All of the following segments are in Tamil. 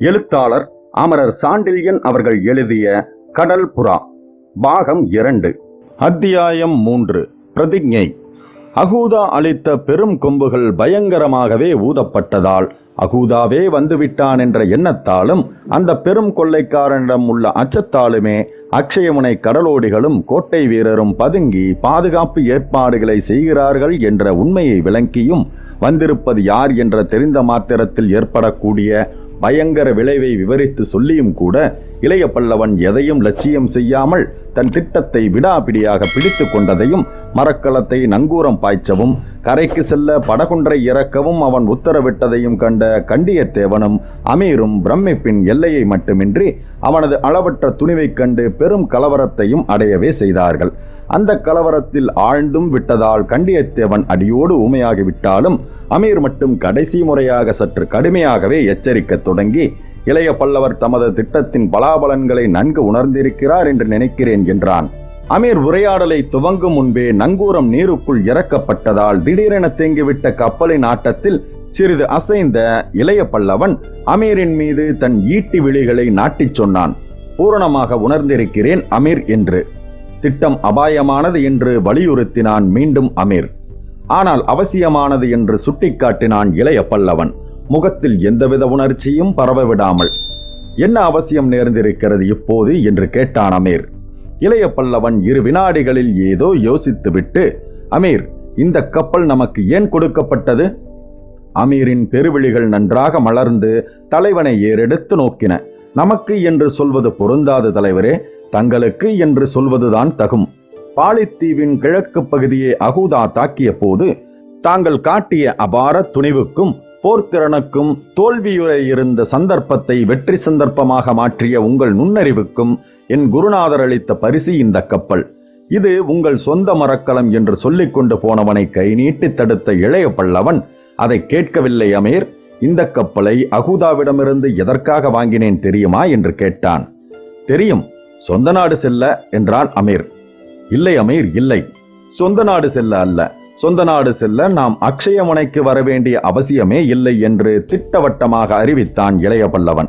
எழுத்தாளர் அமரர் சாண்டில்யன் அவர்கள் எழுதிய கடல் புறா பாகம் இரண்டு. அத்தியாயம் மூன்று. பிரதிஜை. அகூதா அளித்த பெரும் கொம்புகள் பயங்கரமாகவே ஊதப்பட்டதால் அகூதாவே வந்துவிட்டான் என்ற எண்ணத்தாலும் அந்த பெரும் கொள்ளைக்காரனிடம் உள்ள அச்சத்தாலுமே அக்ஷயமுனை கடலோடிகளும் கோட்டை வீரரும் பதுங்கி பாதுகாப்பு ஏற்பாடுகளை செய்கிறார்கள் என்ற உண்மையை விளங்கியும் வந்திருப்பது யார் என்ற தெரிந்த மாத்திரத்தில் ஏற்படக்கூடிய பயங்கர விளைவை விவரித்து சொல்லியும் கூட இளைய பல்லவன் எதையும் லட்சியம் செய்யாமல் தன் திட்டத்தை விடாபிடியாக பிடித்து கொண்டதையும் மரக்கலத்தை நங்கூரம் பாய்ச்சவும் கரைக்கு செல்ல படகுன்றை இறக்கவும் அவன் உத்தரவிட்டதையும் கண்ட கண்டியத்தேவனும் அமீரும் பிரமிப்பின் எல்லையை மட்டுமின்றி அவனது அளவற்ற துணிவைக் கண்டு பெரும் கலவரத்தையும் அடையவே செய்தார்கள். அந்த கலவரத்தில் ஆழ்ந்தும் விட்டதால் கண்டியத்தேவன் அடியோடு ஊமையாகிவிட்டாலும் அமீர் மட்டும் கடைசி முறையாக சற்று கடுமையாகவே எச்சரிக்கத் தொடங்கி இளைய பல்லவர் தமது திட்டத்தின் பலாபலன்களை நன்கு உணர்ந்திருக்கிறார் என்று நினைக்கிறேன் என்றான். அமீர் உரையாடலை துவங்கும் முன்பே நங்கூரம் நீருக்குள் இறக்கப்பட்டதால் திடீரென தேங்கிவிட்ட கப்பலின் ஆட்டத்தில் சிறிது அசைந்த இளைய பல்லவன் அமீரின் மீது தன் ஈட்டி விழிகளை நாட்டிச் சொன்னான். பூரணமாக உணர்ந்திருக்கிறேன் அமீர் என்று. திட்டம் அபாயமானது என்று வலியுறுத்தினான் மீண்டும் அமீர். ஆனால் அவசியமானது என்று சுட்டிக்காட்டினான் இளைய பல்லவன். முகத்தில் எந்தவித உணர்ச்சியும் பரவ விடாமல். என்ன அவசியம் நேர்ந்திருக்கிறது இப்போது என்று கேட்டான் அமீர். இளைய பல்லவன் இரு வினாடிகளில் ஏதோ யோசித்துவிட்டு அமீர் இந்த கப்பல் நமக்கு ஏன் கொடுக்கப்பட்டது? அமீரின் பெருவிழிகள் நன்றாக மலர்ந்து தலைவனை ஏறெடுத்து நோக்கின. நமக்கு என்று சொல்வது பொருந்தாது தலைவரே தங்களுக்கு என்று சொல்வதுதான் தகும். பாலித்தீவின் கிழக்கு பகுதியை அகூதா தாக்கிய போது தாங்கள் காட்டிய அபார துணிவுக்கும் போர்த்திறனுக்கும் தோல்வியுரை இருந்த சந்தர்ப்பத்தை வெற்றி சந்தர்ப்பமாக மாற்றிய உங்கள் நுண்ணறிவுக்கும் என் குருநாதர் அளித்த பரிசு இந்த கப்பல் இது உங்கள் சொந்த மரக்கலம் என்று சொல்லிக் கொண்டு போனவனை கை நீட்டி தடுத்த இளைய பல்லவன் அதை கேட்கவில்லை அமீர். இந்த கப்பலை அகூதாவிடமிருந்து எதற்காக வாங்கினேன் தெரியுமா? என்று கேட்டான். தெரியும். சொந்த நாடு செல்ல என்றான் அமீர். இல்லை அமீர் இல்லை. சொந்த நாடு செல்ல அல்ல. சொந்த நாடு செல்ல நாம் அக்ஷயமுனைக்கு வர வேண்டிய அவசியமே இல்லை என்று திட்டவட்டமாக அறிவித்தான் இளைய பல்லவன்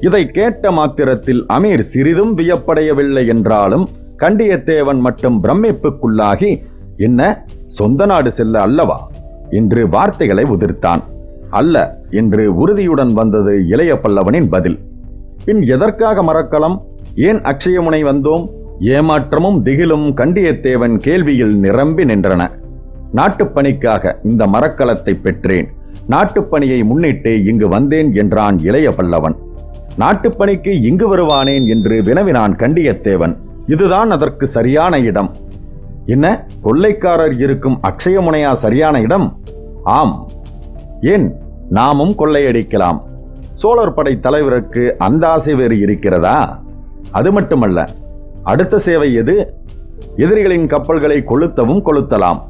இதை கேட்ட மாத்திரத்தில் அமீர் சிறிதும் வியப்படையவில்லை என்றாலும் கண்டியத்தேவன் மட்டும் பிரமிப்புக்குள்ளாகி என்ன சொந்த நாடு செல்ல அல்லவா? என்று வார்த்தைகளை உதிர்த்தான். அல்ல என்று உறுதியுடன் வந்தது இளைய பல்லவனின் பதில். பின் எதற்காக மறக்கலாம்? ஏன் அக்ஷயமுனை வந்தோம்? ஏமாற்றமும் திகிலும் கண்டியத்தேவன் கேள்வியில் நிரம்பி நின்றன. நாட்டுப்பணிக்காக இந்த மரக்கலத்தை பெற்றேன். நாட்டுப்பணியை முன்னிட்டு இங்கு வந்தேன் என்றான் இளைய பல்லவன். நாட்டுப்பணிக்கு இங்கு வருவானேன் என்று வினவினான் கண்டியத்தேவன். இதுதான் அதற்கு சரியான இடம். என்ன கொள்ளைக்காரர் இருக்கும் அக்ஷயமுனையா சரியான இடம்? ஆம். ஏன் நாமும் கொள்ளையடிக்கலாம். சோழர் படை தலைவருக்கு அந்த ஆசை வேறு இருக்கிறதா? அது மட்டுமல்ல அடுத்த சேவை எது? எதிரிகளின் கப்பல்களை கொளுத்தவும் கொளுத்தலாம்.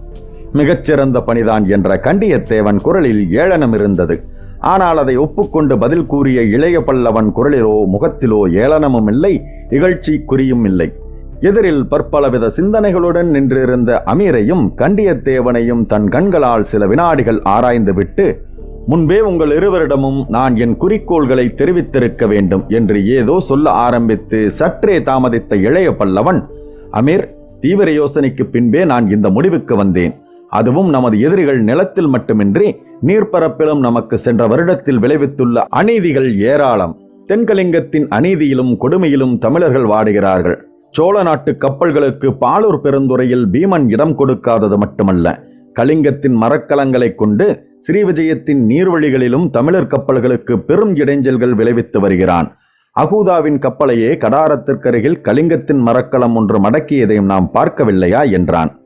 மிகச்சிறந்த பணிதான் என்ற கண்டியத்தேவன் குரலில் ஏளனம் இருந்தது. ஆனால் அதை ஒப்புக்கொண்டு பதில் கூறிய இளைய பல்லவன் குரலிலோ முகத்திலோ ஏளனமும் இல்லை இகழ்ச்சி குறியும் இல்லை. எதிரில் பற்பலவித சிந்தனைகளுடன் நின்றிருந்த அமீரையும் கண்டியத்தேவனையும் தன் கண்களால் சில வினாடிகள் ஆராய்ந்துவிட்டு முன்பே உங்கள் இருவரிடமும் நான் என் குறிக்கோள்களை தெரிவித்திருக்க வேண்டும் என்று ஏதோ சொல்ல ஆரம்பித்து சற்றே தாமதித்த இளைய பல்லவன் அமீர் தீவிர யோசனைக்கு பின்பே நான் இந்த முடிவுக்கு வந்தேன். அதுவும் நமது எதிரிகள் நிலத்தில் மட்டுமின்றி நீர்ப்பரப்பிலும் நமக்கு சென்ற வருடத்தில் விளைவித்துள்ள அநீதிகள் ஏராளம். தென்கலிங்கத்தின் அநீதியிலும் கொடுமையிலும் தமிழர்கள் வாடுகிறார்கள். சோழ நாட்டு கப்பல்களுக்கு பாலூர் பெருந்துறையில் பீமன் இடம் கொடுக்காதது மட்டுமல்ல. கலிங்கத்தின் மரக்கலங்களைக் கொண்டு ஸ்ரீவிஜயத்தின் நீர்வழிகளிலும் தமிழர் கப்பல்களுக்கு பெரும் இடைஞ்சல்கள் விளைவித்து வருகிறான். அகூதாவின் கப்பலையே கடாரத்திற்கருகில் கலிங்கத்தின் மரக்கலம் ஒன்று மடக்கியதையும் நாம் பார்க்கவில்லையா? என்றான்.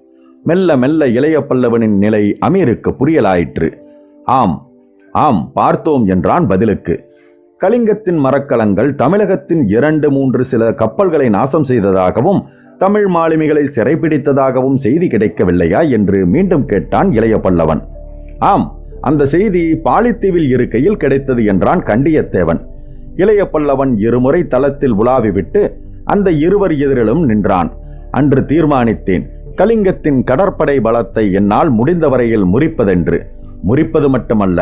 மெல்ல மெல்ல இளைய பல்லவனின் நிலை அமீருக்கு புரியலாயிற்று. ஆம் ஆம் பார்த்தோம் என்றான் பதிலுக்கு. கலிங்கத்தின் மரக்கலங்கள் தமிழகத்தின் இரண்டு மூன்று சில கப்பல்களை நாசம் செய்ததாகவும் தமிழ் மாலுமிகளை சிறைப்பிடித்ததாகவும் செய்தி கிடைக்கவில்லையா என்று மீண்டும் கேட்டான் இளைய பல்லவன். ஆம் அந்த செய்தி பாலித்தீவில் இருக்கையில் கிடைத்தது என்றான் கண்டியத்தேவன். இளைய பல்லவன் இருமுறை தளத்தில் உலாவிவிட்டு அந்த இருவர் எதிரிலும் நின்றான். அன்று தீர்மானித்தேன் கலிங்கத்தின் கடற்படை பலத்தை என்னால் முடிந்தவரையில் முறிப்பதென்று. முறிப்பது மட்டுமல்ல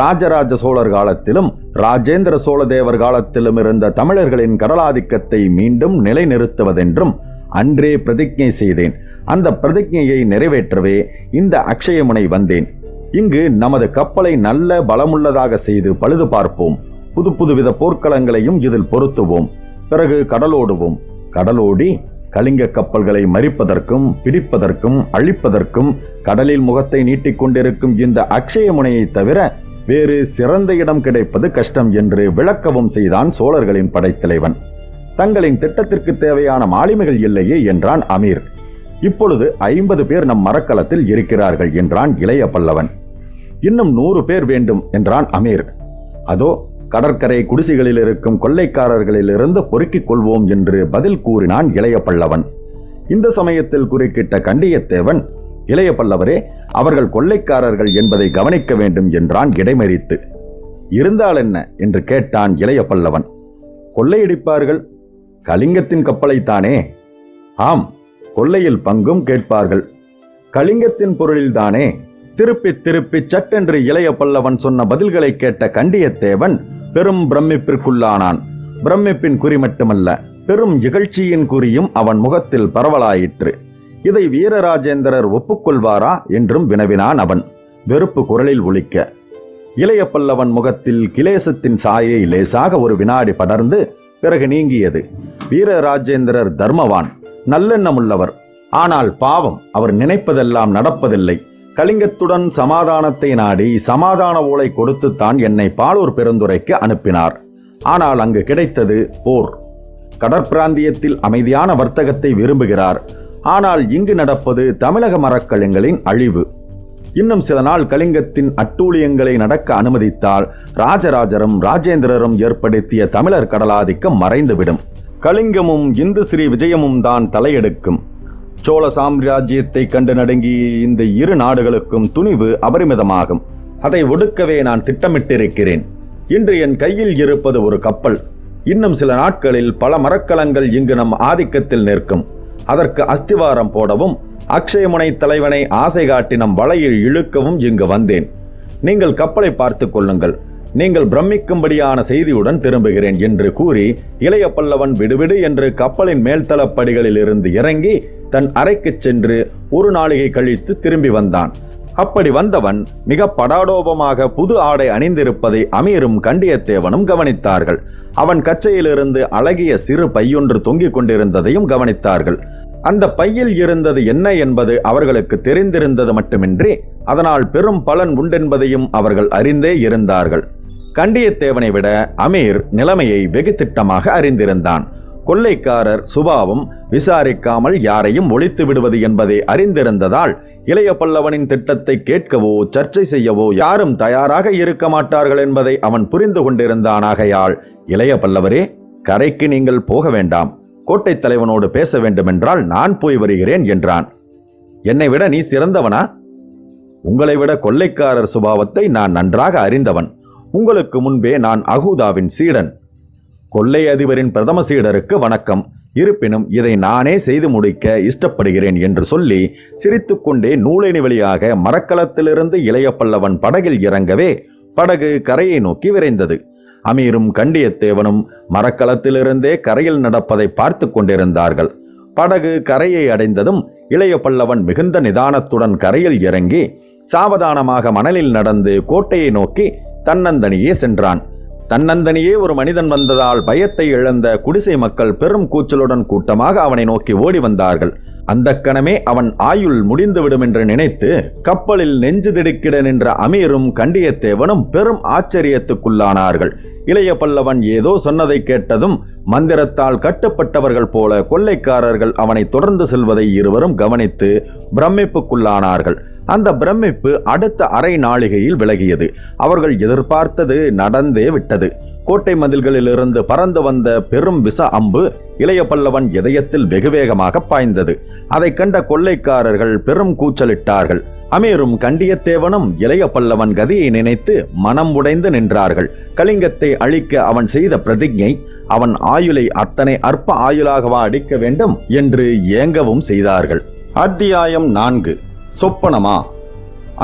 ராஜராஜ சோழர் காலத்திலும் ராஜேந்திர சோழ தேவர் காலத்திலும் இருந்த தமிழர்களின் கடலாதிக்கத்தை மீண்டும் நிலைநிறுத்துவதென்றும் அன்றே பிரதிஜை செய்தேன். அந்த பிரதிஜையை நிறைவேற்றவே இந்த அக்ஷயமுனை வந்தேன். இங்கு நமது கப்பலை நல்ல பலமுள்ளதாக செய்து பழுது பார்ப்போம். புது புதுவித போர்க்களங்களையும் இதில் பொருத்துவோம். பிறகு கடலோடுவோம். கடலோடி கலிங்க கப்பல்களை மறிப்பதற்கும் பிடிப்பதற்கும் அழிப்பதற்கும் கடலில் முகத்தை நீட்டிக்கொண்டிருக்கும் இந்த அக்ஷய முனையை தவிர வேறு சிறந்த இடம் கிடைப்பது கஷ்டம் என்று விளக்கவும் செய்தான் சோழர்களின் படைத்தலைவன். தங்களின் திட்டத்திற்கு தேவையான மாலுமிகள் இல்லையே என்றான் அமீர். இப்பொழுது ஐம்பது பேர் நம் மரக்கலத்தில் இருக்கிறார்கள் என்றான் இளைய பல்லவன். இன்னும் நூறு பேர் வேண்டும் என்றான் அமீர். அதோ கடற்கரை குடிசைகளில் இருக்கும் கொள்ளைக்காரர்களிலிருந்து பொறுக்கிக் கொள்வோம் என்று பதில் கூறினான் இளைய பல்லவன். இந்த சமயத்தில் குறுக்கிட்ட கண்டியத்தேவன் இளைய பல்லவரே அவர்கள் கொள்ளைக்காரர்கள் என்பதை கவனிக்க வேண்டும் என்றான் இடைமறித்து. இருந்தால் என்ன? என்று கேட்டான் இளைய பல்லவன். கொள்ளையடிப்பார்கள் கலிங்கத்தின் கப்பலைத்தானே ஆம் கொள்ளையில் பங்கும் கேட்பார்கள். கலிங்கத்தின் பொருளில்தானே திருப்பி திருப்பி சட்டென்று இளைய பல்லவன் சொன்ன பதில்களை கேட்ட கண்டியத்தேவன் பெரும் பிரமிப்பிற்குள்ளானான். பிரமிப்பின் குறி மட்டுமல்ல பெரும் இகழ்ச்சியின் குறியும் அவன் முகத்தில் பரவலாயிற்று. இதை வீரராஜேந்திரர் ஒப்புக்கொள்வாரா என்றும் வினவினான் அவன் வெறுப்பு குரலில் ஒலிக்க. இளைய பல்லவன் முகத்தில் கிலேசத்தின் சாயை லேசாக ஒரு வினாடி படர்ந்து பிறகு நீங்கியது. வீரராஜேந்திரர் தர்மவான் நல்லெண்ணமுள்ளவர். ஆனால் பாவம் அவர் நினைப்பதெல்லாம் நடப்பதில்லை. கலிங்கத்துடன் சமாதானத்தை நாடி சமாதான ஓலை கொடுத்துத்தான் என்னை பாலூர் பெருந்துரைக்கு அனுப்பினார். ஆனால் அங்கு கிடைத்தது போர். கடற்பிராந்தியத்தில் அமைதியான வர்த்தகத்தை விரும்புகிறார். ஆனால் இங்கு நடப்பது தமிழக மரக்கலிங்களின் அழிவு. இன்னும் சில நாள் கலிங்கத்தின் அட்டூழியங்களை நடக்க அனுமதித்தால் ராஜராஜரும் ராஜேந்திரரும் ஏற்படுத்திய தமிழர் கடலாதிக்கம் மறைந்துவிடும். கலிங்கமும் இந்து ஸ்ரீ விஜயமும் தான் தலையெடுக்கும். சோழ சாம்ராஜ்யத்தை கண்டு நடுங்கிய இந்த இரு நாடுகளுக்கும் துணிவு அபரிமிதமாகும். அதை ஒடுக்கவே நான் திட்டமிட்டிருக்கிறேன். இன்று என் கையில் இருப்பது ஒரு கப்பல். இன்னும் சில நாட்களில் பல மரக்கலங்கள் இங்கு நம் ஆதிக்கத்தில் நிற்கும். அதற்கு அஸ்திவாரம் போடவும் அக்ஷயமுனை தலைவனை ஆசை காட்டி நம் வலையில் இழுக்கவும் இங்கு வந்தேன். நீங்கள் கப்பலை பார்த்து கொள்ளுங்கள். நீங்கள் பிரமிக்கும்படியான செய்தியுடன் திரும்புகிறேன் என்று கூறி இளைய பல்லவன் விடுவிடு என்று கப்பலின் மேல்தளப்படிகளில் இருந்து இறங்கி தன் அறைக்குச் சென்று ஒரு நாளிகை கழித்து திரும்பி வந்தான். அப்படி வந்தவன் மிக படாடோபமாக புது ஆடை அணிந்திருப்பதை அமீரும் கண்டியத்தேவனும் கவனித்தார்கள். அவன் கச்சையிலிருந்து அழகிய சிறு பையொன்று தொங்கிக் கொண்டிருந்ததையும் கவனித்தார்கள். அந்த பையில் இருந்தது என்ன என்பது அவர்களுக்கு தெரிந்திருந்தது மட்டுமின்றி அதனால் பெரும் பலன் உண்டென்பதையும் அவர்கள் அறிந்தே இருந்தார்கள். கண்டியத்தேவனை விட அமீர் நிலைமையை வெகு திட்டமாக அறிந்திருந்தான். கொள்ளைக்காரர் சுபாவம் விசாரிக்காமல் யாரையும் ஒழித்து விடுவது என்பதை அறிந்திருந்ததால் இளைய பல்லவனின் திட்டத்தை கேட்கவோ சர்ச்சை செய்யவோ யாரும் தயாராக இருக்க மாட்டார்கள் என்பதை அவன் புரிந்து கொண்டிருந்தானாகையால் இளைய பல்லவரே கரைக்கு நீங்கள் போக வேண்டாம். கோட்டைத் தலைவனோடு பேச வேண்டுமென்றால் நான் போய் வருகிறேன் என்றான். என்னை விட நீ சிறந்தவனா? உங்களை விட கொள்ளைக்காரர் சுபாவத்தை நான் நன்றாக அறிந்தவன். உங்களுக்கு முன்பே நான் அகூதாவின் சீடன். கொள்ளை அதிபரின் பிரதம சீடருக்கு வணக்கம். இருப்பினும் இதை நானே செய்து முடிக்க இஷ்டப்படுகிறேன் என்று சொல்லி சிரித்துக்கொண்டே நூலினி வழியாக மரக்கலத்திலிருந்து இளைய பல்லவன் படகில் இறங்கவே படகு கரையை நோக்கி விரைந்தது. அமீரும் கண்டியத்தேவனும் மரக்கலத்திலிருந்தே கரையில் நடப்பதை பார்த்து கொண்டிருந்தார்கள். படகு கரையை அடைந்ததும் இளைய பல்லவன் மிகுந்த நிதானத்துடன் கரையில் இறங்கி சாவதானமாக மணலில் நடந்து கோட்டையை நோக்கி தன்னந்தனியே சென்றான். தன்னந்தனியே ஒரு மனிதன் வந்ததால் பயத்தை இழந்த குடிசை மக்கள் பெரும் கூச்சலுடன் கூட்டமாக அவனை நோக்கி ஓடி வந்தார்கள். அந்த கணமே அவன் ஆயுள் முடிந்துவிடும் என்று நினைத்து கப்பலில் நெஞ்சு திடுக்கிட நின்ற அமீரும் கண்டியத்தேவனும் பெரும் ஆச்சரியத்துக்குள்ளானார்கள். இளைய பல்லவன் ஏதோ சொன்னதை கேட்டதும் மந்திரத்தால் கட்டுப்பட்டவர்கள் போல கொள்ளைக்காரர்கள் அவனை தொடர்ந்து செல்வதை இருவரும் கவனித்து பிரமிப்புக்குள்ளானார்கள். அந்த பிரமிப்பு அடுத்த அரை நாளிகையில் விலகியது. அவர்கள் எதிர்பார்த்தது நடந்தே விட்டது. கோட்டை மதில்களிலிருந்து பறந்து வந்த பெரும் விச அம்பு இளைய பல்லவன் இதயத்தில் வெகுவேகமாக பாய்ந்தது. அதைக் கண்ட கொள்ளைக்காரர்கள் பெரும் கூச்சலிட்டார்கள். அமீரும் கண்டியத்தேவனும் இளைய பல்லவன் கதியை நினைத்து மனம் உடைந்து நின்றார்கள். கலிங்கத்தை அழிக்க அவன் செய்த பிரதிஜை அவன் ஆயுளை அத்தனை அற்ப ஆயுளாகவா அடிக்க வேண்டும் என்று ஏங்கவும் செய்தார்கள். அத்தியாயம் நான்கு. சொப்பனமா?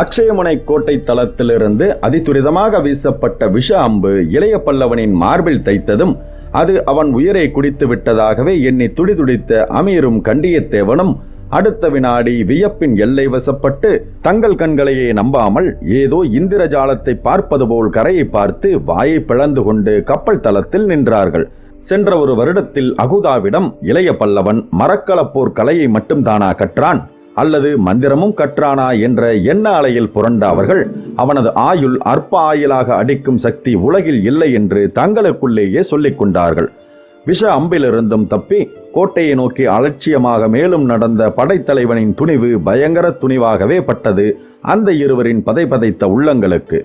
அக்ஷயமுனை கோட்டை தளத்திலிருந்து அதிதுரிதமாக வீசப்பட்ட விஷ அம்பு இளைய பல்லவனின் மார்பில் தைத்ததும் அது அவன் உயிரை குடித்து விட்டதாகவே எண்ணி துடிதுடித்த அமீரும் கண்டியத்தேவனும் அடுத்த வினாடி வியப்பின் எல்லை வசப்பட்டு தங்கள் கண்களையே நம்பாமல் ஏதோ இந்திரஜாலத்தை பார்ப்பது போல் கரையை பார்த்து வாயை பிளந்து கொண்டு கப்பல் தளத்தில் நின்றார்கள். சென்ற ஒரு வருடத்தில் அகுதாவிடம் இளைய பல்லவன் மரக்கலப்போர் கலையை மட்டும்தானா கற்றான்? அல்லது மந்திரமும் கற்றானா என்ற எண்ண அலையில் புரண்ட அவர்கள் அவனது ஆயுள் அற்ப ஆயுளாக அடிக்கும் சக்தி உலகில் இல்லை என்று தங்களுக்குள்ளேயே சொல்லிக் கொண்டார்கள். விஷ அம்பிலிருந்தும் தப்பி கோட்டையை நோக்கி அலட்சியமாக மேலும் நடந்த படைத்தலைவனின் துணிவு பயங்கர துணிவாகவே பட்டது அந்த இருவரின் பதைபதைத்த உள்ளங்களுக்கு.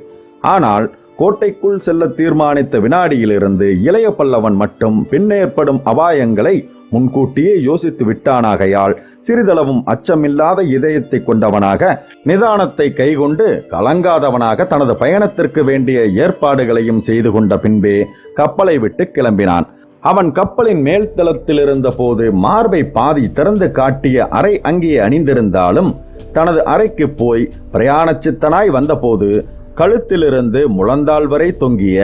ஆனால் கோட்டைக்குள் செல்ல தீர்மானித்த வினாடியிலிருந்து இளைய பல்லவன் மட்டும் பின்னேற்படும் அபாயங்களை முன்கூட்டியே யோசித்து விட்டானாகையால் சிறிதளவும் அச்சமில்லாத இதயத்தை கொண்டவனாக நிதானத்தை கைகொண்டு கலங்காதவனாக தனது பயணத்திற்கு வேண்டிய ஏற்பாடுகளையும் செய்து கொண்ட பின்பே கப்பலை விட்டு கிளம்பினான். அவன் கப்பலின் மேல்தளத்தில் இருந்த போது மார்பை பாதி திறந்து காட்டிய அரை அங்கே அணிந்திருந்தாலும் தனது அறைக்கு போய் பிரயாண சித்தனாய் வந்தபோது கழுத்திலிருந்து முழந்தாள் வரை தொங்கிய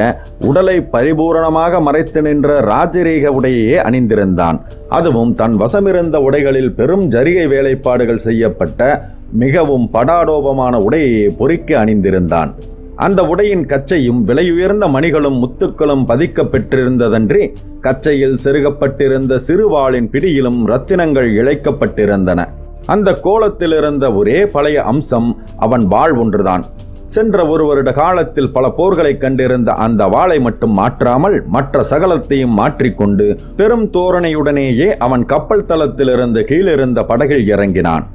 உடலை பரிபூரணமாக மறைத்து நின்ற ராஜரீக உடையே அணிந்திருந்தான். அதுவும் தன் வசமிருந்த உடைகளில் பெரும் ஜரிகை வேலைப்பாடுகள் செய்யப்பட்ட மிகவும் படாடோபமான உடையையே பொறிக்க அணிந்திருந்தான். அந்த உடையின் கச்சையும் விலையுயர்ந்த மணிகளும் முத்துக்களும் பதிக்கப்பெற்றிருந்ததன்றி கச்சையில் செருகப்பட்டிருந்த சிறுவாளின் பிடியிலும் ரத்தினங்கள் இழைக்கப்பட்டிருந்தன. அந்த கோலத்தில் இருந்த ஒரே பழைய அம்சம் அவன் வாழ் ஒன்றுதான். சென்ற ஒரு வருட காலத்தில் பல போர்களை கண்டிருந்த அந்த வாளை மட்டும் மாற்றாமல் மற்ற சகலத்தையும் மாற்றிக்கொண்டு பெரும் தோரணையுடனேயே அவன் கப்பல் தளத்திலிருந்து கீழிருந்த படகில் இறங்கினான்.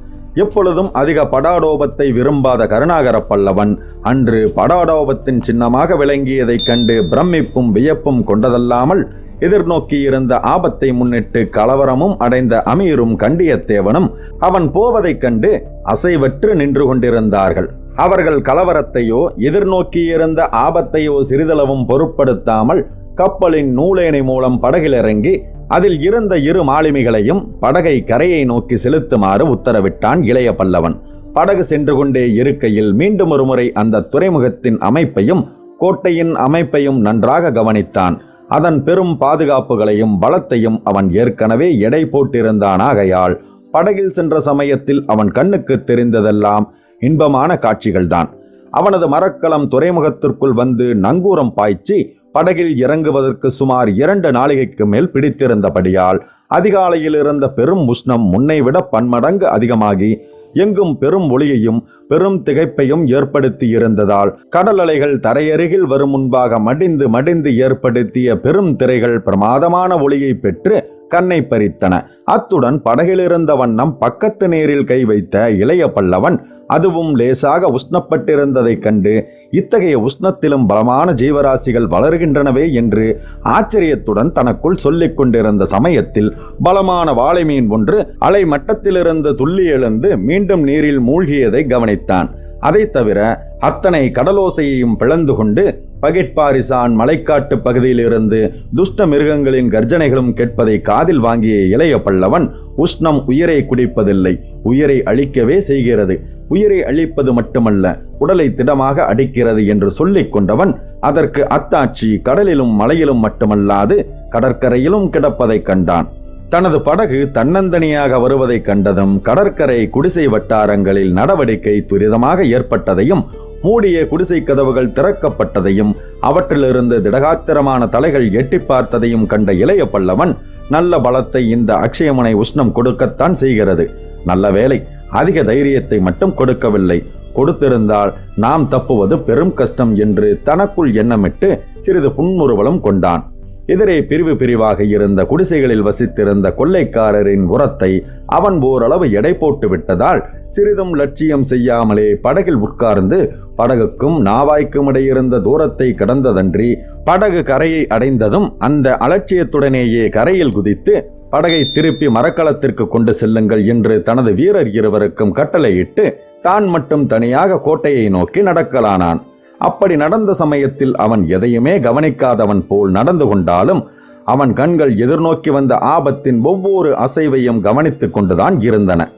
எப்பொழுதும் அதிக படாடோபத்தை விரும்பாத கருணாகர பல்லவன் அன்று படாடோபத்தின் சின்னமாக விளங்கியதைக் கண்டு பிரமிப்பும் வியப்பும் கொண்டதல்லாமல் எதிர்நோக்கியிருந்த ஆபத்தை முன்னிட்டு கலவரமும் அடைந்த அமீரும் கண்டியத்தேவனும் அவன் போவதைக் கண்டு அசைவற்று நின்று கொண்டிருந்தார்கள். அவர்கள் கலவரத்தையோ எதிர்நோக்கியிருந்த ஆபத்தையோ சிறிதளவும் பொருட்படுத்தாமல் கப்பலின் நூலேணி மூலம் படகில் இறங்கி அதில் இருந்த இரு மாலுமிகளையும் படகை கரையை நோக்கி செலுத்துமாறு உத்தரவிட்டான் இளைய பல்லவன். படகு சென்று கொண்டே இருக்கையில் மீண்டும் ஒருமுறை அந்த துறைமுகத்தின் அமைப்பையும் கோட்டையின் அமைப்பையும் நன்றாக கவனித்தான். அதன் பெரும் பாதுகாப்புகளையும் பலத்தையும் அவன் ஏற்கனவே எடை போட்டிருந்தானாகையால் படகில் சென்ற சமயத்தில் அவன் கண்ணுக்கு தெரிந்ததெல்லாம் இன்பமான காட்சிகள்தான். அவனது மரக்கலம் துறைமுகத்திற்குள் வந்து நங்கூரம் பாய்ச்சி படகில் இறங்குவதற்கு சுமார் இரண்டு நாளிகைக்கு மேல் பிடித்திருந்தபடியால் அதிகாலையில் இருந்த பெரும் உஷ்ணம் முன்னைவிட பன்மடங்கு அதிகமாகி எங்கும் பெரும் ஒளியையும் பெரும் திகைப்பையும் ஏற்படுத்தி இருந்ததால் கடல் அலைகள் தரையருகில் வரும் முன்பாக மடிந்து மடிந்து ஏற்படுத்திய பெரும் திரைகள் பிரமாதமான ஒளியை பெற்று கண்ணை பறித்தன. அத்துடன் படகிலிருந்த வண்ணம் பக்கத்து நீரில் கை வைத்த இளைய பல்லவன் அதுவும் லேசாக உஷ்ணப்பட்டிருந்ததைக் கண்டு இத்தகைய உஷ்ணத்திலும் பலமான ஜீவராசிகள் வளர்கின்றனவே என்று ஆச்சரியத்துடன் தனக்குள் சொல்லிக் கொண்டிருந்த சமயத்தில் பலமான வாழை மீன் ஒன்று அலை மட்டத்திலிருந்து துள்ளி எழுந்து மீண்டும் நீரில் மூழ்கியதை கவனித்தான். அதைத் தவிர அத்தனை கடலோசையையும் பிளந்து கொண்டு பகிட்பாரிசான் மலைக்காட்டு பகுதியிலிருந்து துஷ்ட மிருகங்களின் கர்ஜனைகளும் கேட்பதை காதில் வாங்கிய இளைய பல்லவன் உஷ்ணம் உயிரை குடிப்பதில்லை. உயிரை அழிக்கவே செய்கிறது. உயிரை அழிப்பது மட்டுமல்ல உடலை திடமாக அடிக்கிறது என்று சொல்லிக் கொண்டவன் அதற்கு அத்தாட்சி கடலிலும் மலையிலும் மட்டுமல்லாது கடற்கரையிலும் கிடப்பதைக் கண்டான். தனது படகு தன்னந்தனியாக வருவதைக் கண்டதும் கடற்கரை குடிசை வட்டாரங்களில் நடவடிக்கை துரிதமாக ஏற்பட்டதையும் மூடிய குடிசை கதவுகள் திறக்கப்பட்டதையும் அவற்றிலிருந்து திடகாத்திரமான தலைகள் எட்டி பார்த்ததையும் கண்ட இளைய பல்லவன் நல்ல பலத்தை இந்த அக்ஷயமனை உஷ்ணம் கொடுக்கத்தான் செய்கிறது. நல்ல வேலை அதிக தைரியத்தை மட்டும் கொடுக்கவில்லை. கொடுத்திருந்தால் நாம் தப்புவது பெரும் கஷ்டம் என்று தனக்குள் எண்ணமிட்டு சிறிது புன்முறுவலும் கொண்டான். எதிரே பிரிவு பிரிவாக இருந்த குடிசைகளில் வசித்திருந்த கொள்ளைக்காரரின் உரத்தை அவன் ஓரளவு எடை போட்டு விட்டதால் சிறிதும் லட்சியம் செய்யாமலே படகில் உட்கார்ந்து படகுக்கும் நாவாய்க்கும் இடையிருந்த தூரத்தை கடந்ததன்றி படகு கரையை அடைந்ததும் அந்த அலட்சியத்துடனேயே கரையில் குதித்து படகை திருப்பி மரக்கலத்திற்கு கொண்டு செல்லுங்கள் என்று தனது வீரர் இருவருக்கும் கட்டளையிட்டு தான் மட்டும் தனியாக கோட்டையை நோக்கி நடக்கலானான். அப்படி நடந்த சமயத்தில் அவன் எதையுமே கவனிக்காதவன் போல் நடந்து கொண்டாலும் அவன் கண்கள் எதிர்நோக்கி வந்த ஆபத்தின் ஒவ்வொரு அசைவையும் கவனித்துக் கொண்டுதான் இருந்தன.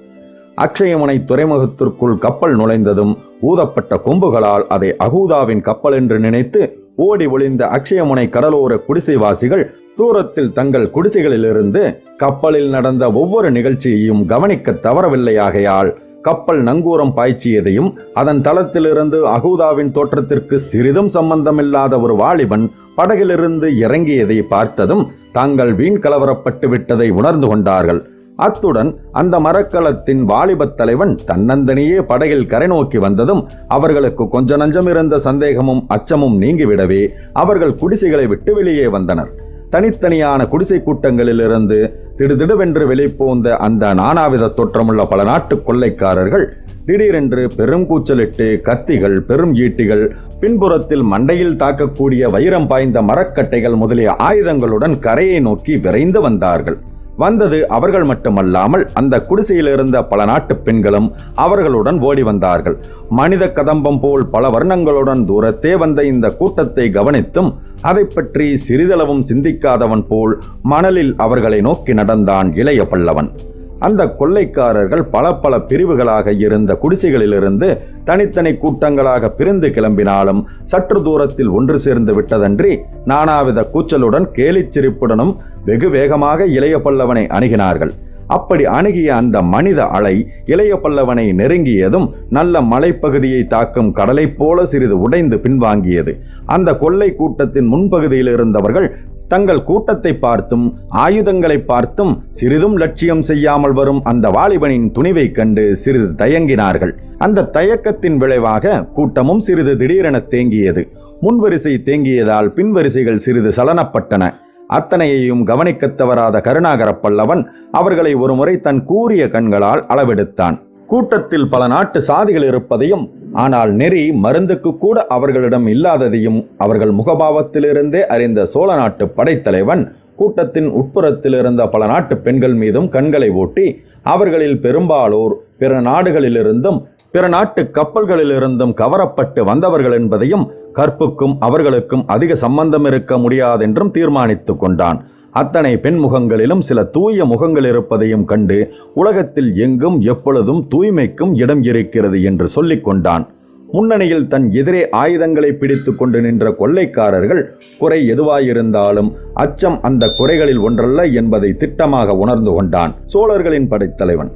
அக்ஷயமுனை துறைமுகத்திற்குள் கப்பல் நுழைந்ததும் ஊதப்பட்ட கொம்புகளால் அதை அகூதாவின் கப்பல் என்று நினைத்து ஓடி ஒளிந்த அக்ஷயமுனை கடலோர குடிசைவாசிகள் தூரத்தில் தங்கள் குடிசைகளிலிருந்து கப்பலில் நடந்த ஒவ்வொரு நிகழ்ச்சியையும் கவனிக்க தவறவில்லையாகையால் கப்பல் நங்கூரம் பாய்ச்சியதையும் அதன் தளத்திலிருந்து அகூதாவின் தோற்றத்திற்கு சிறிதும் சம்பந்தமில்லாத ஒரு வாலிபன் படகிலிருந்து இறங்கியதை பார்த்ததும் தாங்கள் வீண் கலவரப்பட்டு விட்டதை உணர்ந்து கொண்டார்கள். அத்துடன் அந்த மரக்கலத்தின் வாலிபத் தலைவன் தன்னந்தனியே படகில் கரை நோக்கி வந்ததும் அவர்களுக்கு கொஞ்ச நஞ்சம் இருந்த சந்தேகமும் அச்சமும் நீங்கிவிடவே அவர்கள் குடிசைகளை விட்டு வெளியே வந்தனர். தனித்தனியான குடிசை கூட்டங்களிலிருந்து திடுதிடுவென்று வெளிப்போந்த அந்த நானாவித தோற்றமுள்ள பல நாட்டு கொள்ளைக்காரர்கள் திடீரென்று பெரும் கூச்சலிட்டு கத்திகள் பெரும் ஈட்டிகள் பின்புறத்தில் மண்டையில் தாக்கக்கூடிய வைரம் பாய்ந்த மரக்கட்டைகள் முதலிய ஆயுதங்களுடன் கரையை நோக்கி விரைந்து வந்தார்கள். வந்தது அவர்கள் மட்டுமல்லாமல் அந்த குடிசையில் இருந்த பல நாட்டு பெண்களும் அவர்களுடன் ஓடி வந்தார்கள். மனித கதம்பம் போல் பல வர்ணங்களுடன் தூரத்தே வந்த இந்த கூட்டத்தை கவனித்தும் அதை பற்றி சிறிதளவும் சிந்திக்காதவன் போல் மணலில் அவர்களை நோக்கி நடந்தான் இளைய பல்லவன். அந்த கொள்ளைக்காரர்கள் பல பல பிரிவுகளாக இருந்த குடிசைகளிலிருந்து தனித்தனி கூட்டங்களாக பிரிந்து கிளம்பினாலும் சற்று தூரத்தில் ஒன்று சேர்ந்து விட்டதன்றி நானாவித கூச்சலுடன் கேலிச் சிரிப்புடனும் வெகு வேகமாக இளைய பல்லவனை அணுகினார்கள். அப்படி அணுகிய அந்த மனித அலை இளைய பல்லவனை நெருங்கியதும் நல்ல மலைப்பகுதியை தாக்கும் கடலைப் போல சிறிது உடைந்து பின்வாங்கியது. அந்த கொள்ளை கூட்டத்தின் முன்பகுதியில் இருந்தவர்கள் தங்கள் கூட்டத்தை பார்த்தும் ஆயுதங்களை பார்த்தும் சிறிதும் லட்சியம் செய்யாமல் வரும் அந்த வாலிபனின் துணிவைக் கண்டு சிறிது தயங்கினார்கள். அந்த தயக்கத்தின் விளைவாக கூட்டமும் சிறிது திடீரென தேங்கியது. முன்வரிசை தேங்கியதால் பின்வரிசைகள் சிறிது சலனப்பட்டன. அத்தனையையும் கவனிக்கத் தவறாத கருணாகர பல்லவன் அவர்களை ஒருமுறை தன் கூறிய கண்களால் அளவெடுத்தான். கூட்டத்தில் பல நாட்டு சாதிகள் இருப்பதையும் ஆனால் நெறி மருந்துக்கு கூட அவர்களிடம் இல்லாததையும் அவர்கள் முகபாவத்திலிருந்தே அறிந்த சோழ நாட்டு படைத்தலைவன் கூட்டத்தின் உட்புறத்தில் இருந்த பல நாட்டு பெண்கள் மீதும் கண்களை ஓட்டி அவர்களில் பெரும்பாலோர் பிற நாடுகளிலிருந்தும் பிற நாட்டு கப்பல்களிலிருந்தும் கவரப்பட்டு வந்தவர்கள் என்பதையும் கற்புக்கும் அவர்களுக்கும் அதிக சம்பந்தம் இருக்க முடியாதென்றும் தீர்மானித்து கொண்டான். அத்தனை பெண் முகங்களிலும் சில தூய முகங்கள் இருப்பதையும் கண்டு உலகத்தில் எங்கும் எப்பொழுதும் தூய்மைக்கும் இடம் இருக்கிறது என்று சொல்லிக் கொண்டான். முன்னணியில் தன் எதிரே ஆயுதங்களை பிடித்து கொண்டு நின்ற கொள்ளைக்காரர்கள் குறை எதுவாயிருந்தாலும் அச்சம் அந்த குறைகளில் ஒன்றல்ல என்பதை திட்டமாக உணர்ந்து கொண்டான் சோழர்களின் படைத்தலைவன்.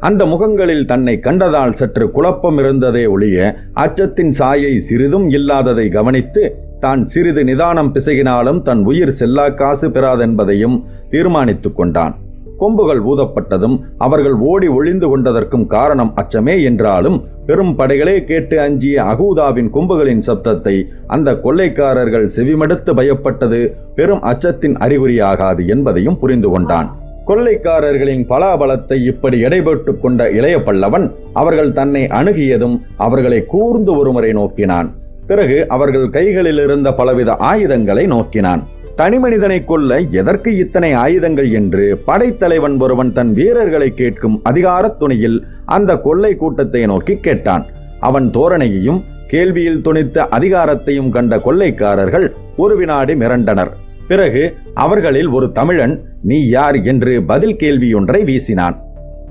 அந்த முகங்களில் தன்னை கண்டதால் சற்று குழப்பம் இருந்ததே ஒழிய அச்சத்தின் சாயை சிறிதும் இல்லாததை கவனித்து தான் சிறிது நிதானம் பிசகினாலும் தன் உயிர் செல்லா காசு பெறாதென்பதையும் தீர்மானித்துக் கொண்டான். கொம்புகள் ஊதப்பட்டதும் அவர்கள் ஓடி ஒளிந்து கொண்டதற்கும் காரணம் அச்சமே என்றாலும் பெரும் படைகளே கேட்டு அஞ்சிய அகூதாவின் கொம்புகளின் சப்தத்தை அந்த கொள்ளைக்காரர்கள் செவிமடுத்து பயப்பட்டது பெரும் அச்சத்தின் அறிகுறியாகாது என்பதையும் புரிந்து கொண்டான். கொள்ளைக்காரர்களின் பலாபலத்தை இப்படி இடைபெற்று கொண்ட இளைய பல்லவன் அவர்கள் தன்னை அணுகியதும் அவர்களை கூர்ந்து ஒருமுறை நோக்கினான். பிறகு அவர்கள் கைகளில் இருந்த பலவித ஆயுதங்களை நோக்கினான். தனி மனிதனை கொல்ல எதற்கு இத்தனை ஆயுதங்கள் என்று படைத்தலைவன் ஒருவன் தன் வீரர்களை கேட்கும் அதிகார துணியில் அந்த கொள்ளை கூட்டத்தை நோக்கி கேட்டான். அவன் தோரணையையும் கேள்வியில் துணித்த அதிகாரத்தையும் கண்ட கொள்ளைக்காரர்கள் ஒரு வினாடி மிரண்டனர். பிறகு அவர்களில் ஒரு தமிழன் நீ யார்? என்று பதில் கேள்வியொன்றை வீசினான்.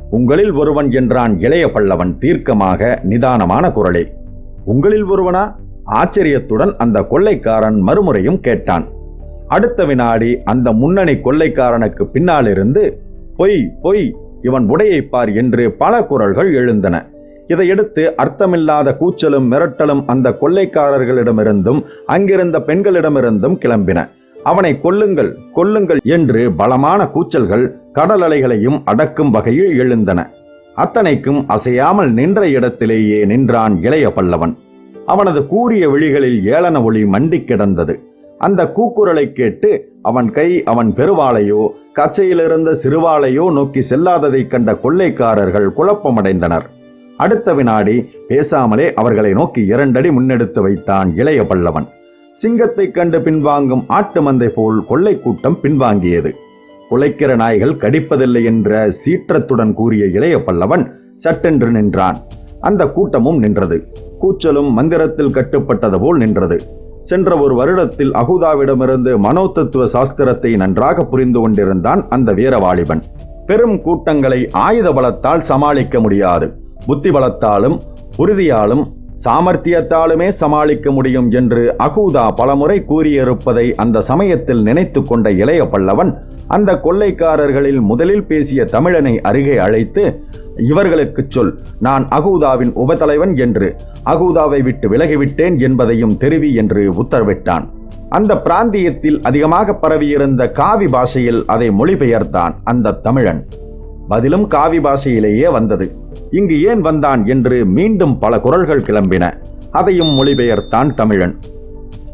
உங்களில் ஒருவன் என்றான் இளைய பல்லவன் தீர்க்கமாக நிதானமான குரலில் உங்களில் ஒருவனா? ஆச்சரியத்துடன் அந்த கொள்ளைக்காரன் மறுமுறையும் கேட்டான். அடுத்த வினாடி அந்த முன்னணி கொள்ளைக்காரனுக்கு பின்னாலிருந்து பொய் பொய் இவன் உடையை பார் என்று பல குரல்கள் எழுந்தன. இதையடுத்து அர்த்தமில்லாத கூச்சலும் மிரட்டலும் அந்த கொள்ளைக்காரர்களிடமிருந்தும் அங்கிருந்த பெண்களிடமிருந்தும் கிளம்பின. அவனை கொல்லுங்கள் கொல்லுங்கள் என்று பலமான கூச்சல்கள் கடல் அலைகளையும் அடக்கும் வகையில் எழுந்தன. அத்தனைக்கும் அசையாமல் நின்ற இடத்திலேயே நின்றான் இளைய பல்லவன். அவனது கூரிய விழிகளில் ஏளன ஒளி மண்டி கிடந்தது. அந்த கூக்குரலை கேட்டு அவன் கை அவன் பெருவாளையோ கச்சையிலிருந்த சிறுவாளையோ நோக்கி செல்லாததைக் கண்ட கொள்ளைக்காரர்கள் குழப்பமடைந்தனர். அடுத்த வினாடி பேசாமலே அவர்களை நோக்கி இரண்டடி முன்னெடுத்து வைத்தான் இளைய பல்லவன் சிங்கத்தைக் கண்டு பின்வாங்கும் ஆட்டு மந்தை போல் கொள்ளை கூட்டம் பின்வாங்கியது. குலைக்கிற நாய்கள் கடிப்பதில்லை என்ற சீற்றத்துடன் கூறிய இளைய பல்லவன் சட்டென்று நின்றான். அந்த கூட்டமும் நின்றது. கூச்சலும் மந்திரத்தில் கட்டுப்பட்டது போல் நின்றது. சென்ற ஒரு வருடத்தில் அகுதாவிடமிருந்து மனோதத்துவ சாஸ்திரத்தை நன்றாக புரிந்து கொண்டிருந்தான் அந்த வீரவாலிபன். பெரும் கூட்டங்களை ஆயுத பலத்தால் சமாளிக்க முடியாது. புத்தி பலத்தாலும் உறுதியாலும் சாமர்த்தியத்தாலுமே சமாளிக்க முடியும் என்று அகூதா பலமுறை கூறியிருப்பதை அந்த சமயத்தில் நினைத்து கொண்ட இளைய பல்லவன் அந்த கொள்ளைக்காரர்களில் முதலில் பேசிய தமிழனை அருகே அழைத்து இவர்களுக்குச் சொல் நான் அகூதாவின் உபதலைவன் என்று அகூதாவை விட்டு விலகிவிட்டேன் என்பதையும் தெரிவி என்று உத்தரவிட்டான். அந்த பிராந்தியத்தில் அதிகமாக பரவியிருந்த காவி பாஷையில் அதை மொழிபெயர்த்தான் அந்த தமிழன். பதிலும் காவி பாஷையிலேயே வந்தது. இங்கு ஏன் வந்தான் என்று மீண்டும் பல குரல்கள் கிளம்பின. அதையும் மொழிபெயர்த்தான் தமிழன்.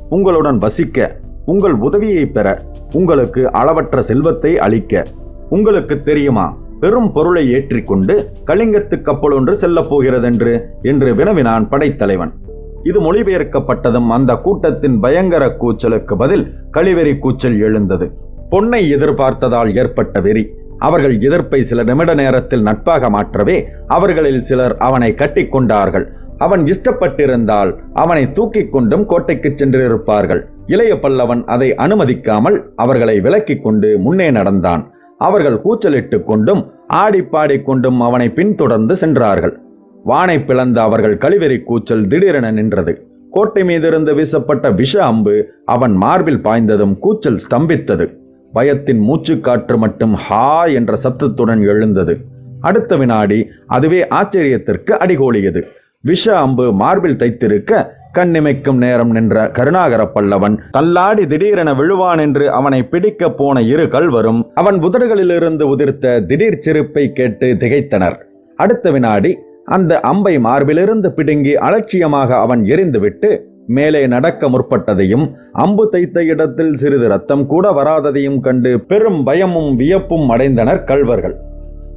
உங்களுடன் வசிக்க உங்கள் உதவியை பெற உங்களுக்கு அளவற்ற செல்வத்தை அளிக்க உங்களுக்கு தெரியுமா? பெரும் பொருளை ஏற்றிக்கொண்டு கலிங்கத்து கப்பல் ஒன்று செல்லப் போகிறதென்று என்று வினவினான் படைத்தலைவன். இது மொழிபெயர்க்கப்பட்டதும் அந்த கூட்டத்தின் பயங்கர கூச்சலுக்கு பதில் கழிவெறி கூச்சல் எழுந்தது. பொன்னை எதிர்பார்த்ததால் ஏற்பட்ட வெறி. அவர்கள் எதிர்ப்பை சில நிமிட நேரத்தில் நட்பாக மாற்றவே அவர்களில் சிலர் அவனை கட்டிக்கொண்டார்கள் அவன் இஷ்டப்பட்டிருந்தால் அவனை தூக்கிக் கொண்டும் கோட்டைக்கு சென்றிருப்பார்கள். இளைய பல்லவன் அதை அனுமதிக்காமல் அவர்களை விலக்கிக் கொண்டு முன்னே நடந்தான். அவர்கள் கூச்சலிட்டுக் கொண்டும் ஆடி கொண்டும் அவனை பின்தொடர்ந்து சென்றார்கள். வானை பிளந்த அவர்கள் கழிவெறி கூச்சல் திடீரென நின்றது. கோட்டை மீதிருந்து வீசப்பட்ட விஷ அம்பு அவன் மார்பில் பாய்ந்ததும் கூச்சல் ஸ்தம்பித்தது. பயத்தின் மூச்சுக்காற்று மட்டும் ஹா என்ற சப்தத்துடன் எழுந்தது. அடுத்த வினாடி அதுவே ஆச்சரியத்திற்கு அடிகோலியது. விஷ அம்பு மார்பில் தைத்திருக்க கண்ணிமைக்கும் நேரம் நின்ற கருணாகர பல்லவன் தள்ளாடி திடீரென விழுவான் என்று அவனை பிடிக்க போன இரு கல்வரும் அவன் புதர்களிலிருந்து உதிர்த்த திடீர் சிரிப்பை கேட்டு திகைத்தனர். அடுத்த வினாடி அந்த அம்பை மார்பிலிருந்து பிடுங்கி அலட்சியமாக அவன் எரிந்துவிட்டு மேலே நடக்க முற்பட்டதையும் அம்பு தைத்த இடத்தில் சிறிது ரத்தம் கூட வராததையும் கண்டு பெரும் பயமும் வியப்பும் அடைந்தனர் கல்வர்கள்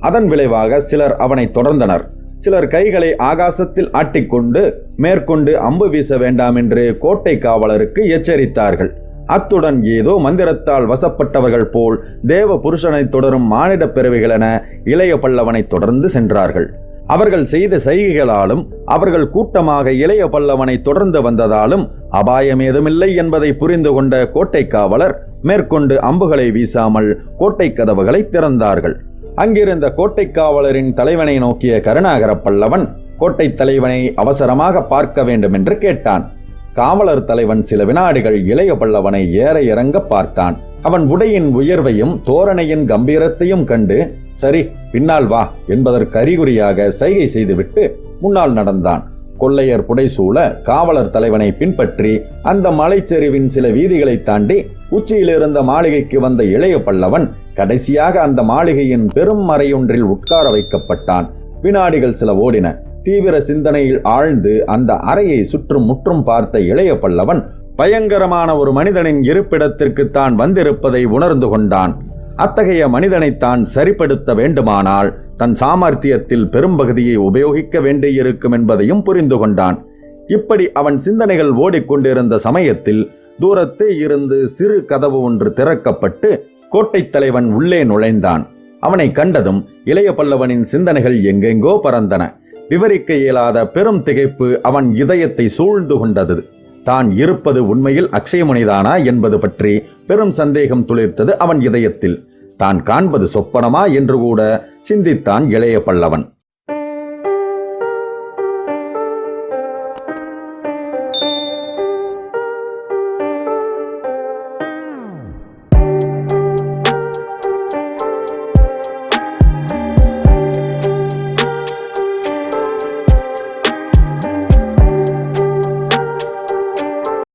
அதன் விளைவாக சிலர் அவனை தொடர்ந்தனர். சிலர் கைகளை ஆகாசத்தில் ஆட்டிக்கொண்டு மேற்கொண்டு அம்பு வீச வேண்டாம் என்று கோட்டை காவலருக்கு எச்சரித்தார்கள். அத்துடன் ஏதோ மந்திரத்தால் வசப்பட்டவர்கள் போல் தேவ புருஷனை தொடரும் மானிட பிறவிகளென இளைய பல்லவனை தொடர்ந்து சென்றார்கள். அவர்கள் செய்த செய்கைகளாலும் அவர்கள் கூட்டமாக இளைய பல்லவனை தொடர்ந்து வந்ததாலும் அபாயம் ஏதுமில்லை என்பதை புரிந்து கொண்ட கோட்டை காவலர் மேற்கொண்டு அம்புகளை வீசாமல் கோட்டை கதவுகளை திறந்தார்கள். அங்கிருந்த கோட்டை காவலரின் தலைவனை நோக்கிய கருணாகர பல்லவன் கோட்டை தலைவனை அவசரமாக பார்க்க வேண்டும் என்று கேட்டான். காவலர் தலைவன் சில வினாடிகள் இளைய பல்லவனை ஏற இறங்க பார்த்தான். அவன் உடையின் உயர்வையும் தோரணையின் கம்பீரத்தையும் கண்டு சரி பின்னால் வா என்பதற்கு அறிகுறியாக சைகை செய்துவிட்டு முன்னால் நடந்தான். கொள்ளையர் புடைசூழ காவலர் தலைவனை பின்பற்றி அந்த மலைச்சரிவின் சில வீதிகளை தாண்டி உச்சியிலிருந்த மாளிகைக்கு வந்த இளைய பல்லவன் கடைசியாக அந்த மாளிகையின் பெரும் மறையொன்றில் உட்கார வைக்கப்பட்டான். வினாடிகள் சில ஓடின. தீவிர சிந்தனையில் ஆழ்ந்து அந்த அறையை சுற்றும் முற்றும் பார்த்த இளைய பல்லவன் பயங்கரமான ஒரு மனிதனின் இருப்பிடத்திற்கு தான் வந்திருப்பதை உணர்ந்து கொண்டான். அத்தகைய மனிதனை தான் சரிப்படுத்த வேண்டுமானால் தன் சாமர்த்தியத்தில் பெரும்பகுதியை உபயோகிக்க வேண்டியிருக்கும் என்பதையும் புரிந்து கொண்டான். இப்படி அவன் சிந்தனைகள் ஓடிக்கொண்டிருந்த சமயத்தில் தூரத்தே இருந்து சிறு கதவு ஒன்று திறக்கப்பட்டு கோட்டைத் தலைவன் உள்ளே நுழைந்தான். அவனை கண்டதும் இளைய பல்லவனின் சிந்தனைகள் எங்கெங்கோ பறந்தன. விவரிக்க இயலாத பெரும் திகைப்பு அவன் இதயத்தை சூழ்ந்து கொண்டது. தான் இருப்பது உண்மையில் அக்ஷயமுனிதானா என்பது பற்றி பெரும் சந்தேகம் துளிர்த்தது அவன் இதயத்தில். தான் காண்பது சொப்பனமா என்று கூட சிந்தித்தான் இளைய பல்லவன்.